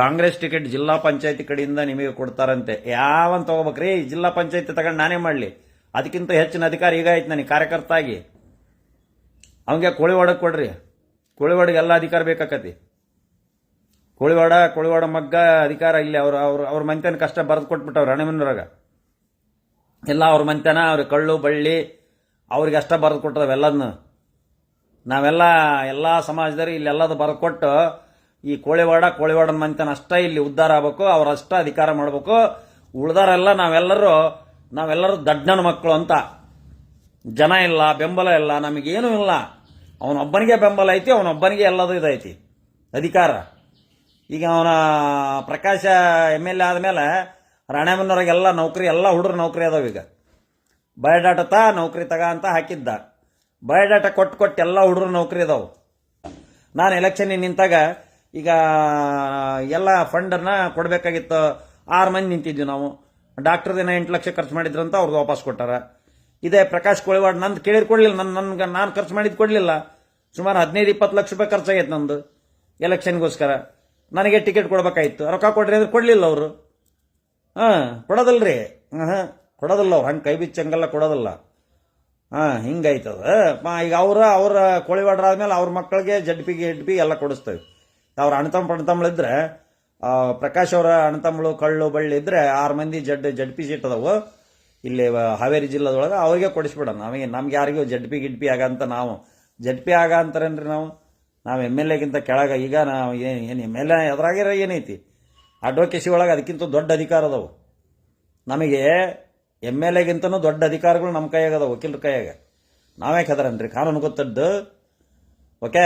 Congress ticket ಜಿಲ್ಲಾ ಪಂಚಾಯತಿ ಕಡೆಯಿಂದ ನಿಮಗೆ ಕೊಡ್ತಾರಂತೆ. ಯಾವನ್ ತಗೋಬೇಕ್ರಿ? ಜಿಲ್ಲಾ ಪಂಚಾಯತಿ ತಗೊಂಡು ನಾನೇ ಮಾಡಲಿ. ಅದಕ್ಕಿಂತ ಹೆಚ್ಚಿನ ಅಧಿಕಾರ ಈಗ ಆಯ್ತು ನನಗೆ ಕಾರ್ಯಕರ್ತ ಆಗಿ ಅವಂಗೆ ಕೋಳಿವಾಡಕ್ಕೆ ಕೊಡ್ರಿ. ಕೋಳಿವಾಡಿಗೆ ಎಲ್ಲ ಅಧಿಕಾರ ಬೇಕಾಕತಿ. ಕೋಳಿವಾಡ ಕೋಳಿವಾಡ ಮಗ್ಗ ಅಧಿಕಾರ ಇಲ್ಲಿ ಅವ್ರು, ಅವ್ರ ಅವ್ರ ಮಂತ್ಯನ ಕಷ್ಟ ಬರೆದು ಕೊಟ್ಬಿಟ್ಟವ್ರು ಹಣೆಮನೂರಾಗ ಎಲ್ಲ ಅವ್ರ ಮಂತನ ಅವ್ರ ಕಳ್ಳು, ಬಳ್ಳಿ, ಅವ್ರಿಗೆ ಅಷ್ಟ ಬರೆದು ಕೊಟ್ಟದವೆಲ್ಲದನ್ನು ನಾವೆಲ್ಲ, ಎಲ್ಲ ಸಮಾಜದವ್ರು ಇಲ್ಲೆಲ್ಲದು ಬರೆದು ಕೊಟ್ಟು ಈ ಕೋಳಿವಾಡ, ಕೋಳಿವಾಡನ ಮಂತನ ಅಷ್ಟ ಇಲ್ಲಿ ಉದ್ಧಾರ ಆಗ್ಬೇಕು, ಅವ್ರ ಅಷ್ಟ ಅಧಿಕಾರ ಮಾಡಬೇಕು. ಉಳ್ದಾರೆಲ್ಲ ನಾವೆಲ್ಲರೂ ನಾವೆಲ್ಲರೂ ದಡ್ಡನ ಮಕ್ಕಳು ಅಂತ. ಜನ ಇಲ್ಲ, ಬೆಂಬಲ ಇಲ್ಲ, ನಮಗೇನೂ ಇಲ್ಲ. ಅವನೊಬ್ಬನಿಗೆ ಬೆಂಬಲ ಐತಿ, ಅವನೊಬ್ಬನಿಗೆ ಎಲ್ಲದು ಇದೈತಿ. ಅಧಿಕಾರ. ಈಗ ಅವನ ಪ್ರಕಾಶ ಎಂ ಎಲ್ ಎ ಆದಮೇಲೆ ರಾಣೆಮನ್ನವ್ರಿಗೆಲ್ಲ ನೌಕರಿ, ಎಲ್ಲ ಹುಡುಗರು ನೌಕರಿ ಅದಾವ ಈಗ. ಬಯೋಡಾಟ ತಾ ನೌಕರಿ ತಗ ಅಂತ ಹಾಕಿದ್ದ. ಬಯೋಡಾಟ ಕೊಟ್ಟು ಕೊಟ್ಟು ಎಲ್ಲ ಹುಡುಗರು ನೌಕರಿ ಅದಾವು. ನಾನು ಎಲೆಕ್ಷನ್ ನಿಂತಾಗ ಈಗ ಎಲ್ಲ ಫಂಡನ್ನು ಕೊಡಬೇಕಾಗಿತ್ತು. ಆರು ಮಂದಿ ನಿಂತಿದ್ವಿ ನಾವು. ಡಾಕ್ಟರ್ ದಿನ ಎಂಟು ಲಕ್ಷ ಖರ್ಚು ಮಾಡಿದ್ರು ಅಂತ ಅವ್ರಿಗೆ ವಾಪಸ್ ಕೊಟ್ಟಾರ. ಇದೇ ಪ್ರಕಾಶ್ ಕೋಳಿವಾಡ್ ನಂದು ಕೇಳಿದ್ ಕೊಡಲಿಲ್ಲ. ನನ್ನ ನನ್ಗೆ ನಾನು ಖರ್ಚು ಮಾಡಿದ್ದು ಕೊಡಲಿಲ್ಲ. ಸುಮಾರು ಹದಿನೈದು, ಇಪ್ಪತ್ತು ಲಕ್ಷ ರೂಪಾಯಿ ಖರ್ಚಾಗೈತೆ ನಂದು ಎಲೆಕ್ಷನ್ಗೋಸ್ಕರ. ನನಗೆ ಟಿಕೆಟ್ ಕೊಡಬೇಕಾಗಿತ್ತು ರೊಕ್ಕ ಕೊಡ್ರಿ ಅಂದ್ರೆ ಕೊಡಲಿಲ್ಲ ಅವರು. ಹಾಂ, ಕೊಡೋದಲ್ರಿ. ಹಾಂ ಕೊಡೋದಿಲ್ಲ ಅವ್ರು. ಹಂಗೆ ಕೈ ಬಿಚ್ಚಂಗೆಲ್ಲ ಕೊಡೋದಿಲ್ಲ. ಹಾಂ, ಹಿಂಗಾಯ್ತದ. ಈಗ ಅವರ ಅವರ ಕೋಳಿವಾಡ್ರ ಆದಮೇಲೆ ಅವ್ರ ಮಕ್ಕಳಿಗೆ ಜಡ್ ಪಿ ಗಿಡ್ ಪಿ ಎಲ್ಲ ಕೊಡಿಸ್ತೇವೆ. ಅವ್ರ ಅಣ್ಣತಮ್ಮ ಆ, ಪ್ರಕಾಶ್ ಅವರ ಅಣ್ತಮ್ಳು ಕಳ್ಳು, ಬಳ್ಳಿ ಇದ್ರೆ ಆರು ಮಂದಿ ಜಡ್ ಜಡ್ ಪಿ ಸೀಟ್ ಅದಾವು. ಇಲ್ಲಿ ಹಾವೇರಿ ಜಿಲ್ಲಾದೊಳಗೆ ಅವ್ರಿಗೆ ಕೊಡಿಸ್ಬಿಡೋಣ. ನಮಗೆ ನಮ್ಗೆ ಯಾರಿಗೂ ಜಡ್ ಪಿ, ಗಿಡ್ ಪಿ ಆಗ ಅಂತ ನಾವು ಜಡ್ ಪಿ ಆಗ ಅಂತಾರೇನ್ರಿ ನಾವು? ನಾವು ಎಂ ಎಲ್ ಎಗಿಂತ ಕೆಳಗೆ, ಈಗ ನಾವು ಏನು ಏನು ಎಂ ಎಲ್ ಎ ಅದ್ರಾಗಿರೋ ಏನೈತಿ? ಅಡ್ವೊಕೇಸಿ ಒಳಗೆ ಅದಕ್ಕಿಂತ ದೊಡ್ಡ ಅಧಿಕಾರ ಅದಾವು. ನಮಗೆ ಎಂ ಎಲ್ ಎಗಿಂತನೂ ದೊಡ್ಡ ಅಧಿಕಾರಗಳು ನಮ್ಮ ಕೈಯಾಗದ ವಕೀಲರ ಕೈಯಾಗ. ನಾವೇ ಕದರನ್ರಿ ಕಾನೂನು ಗೊತ್ತದ್ದು? ಓಕೆ?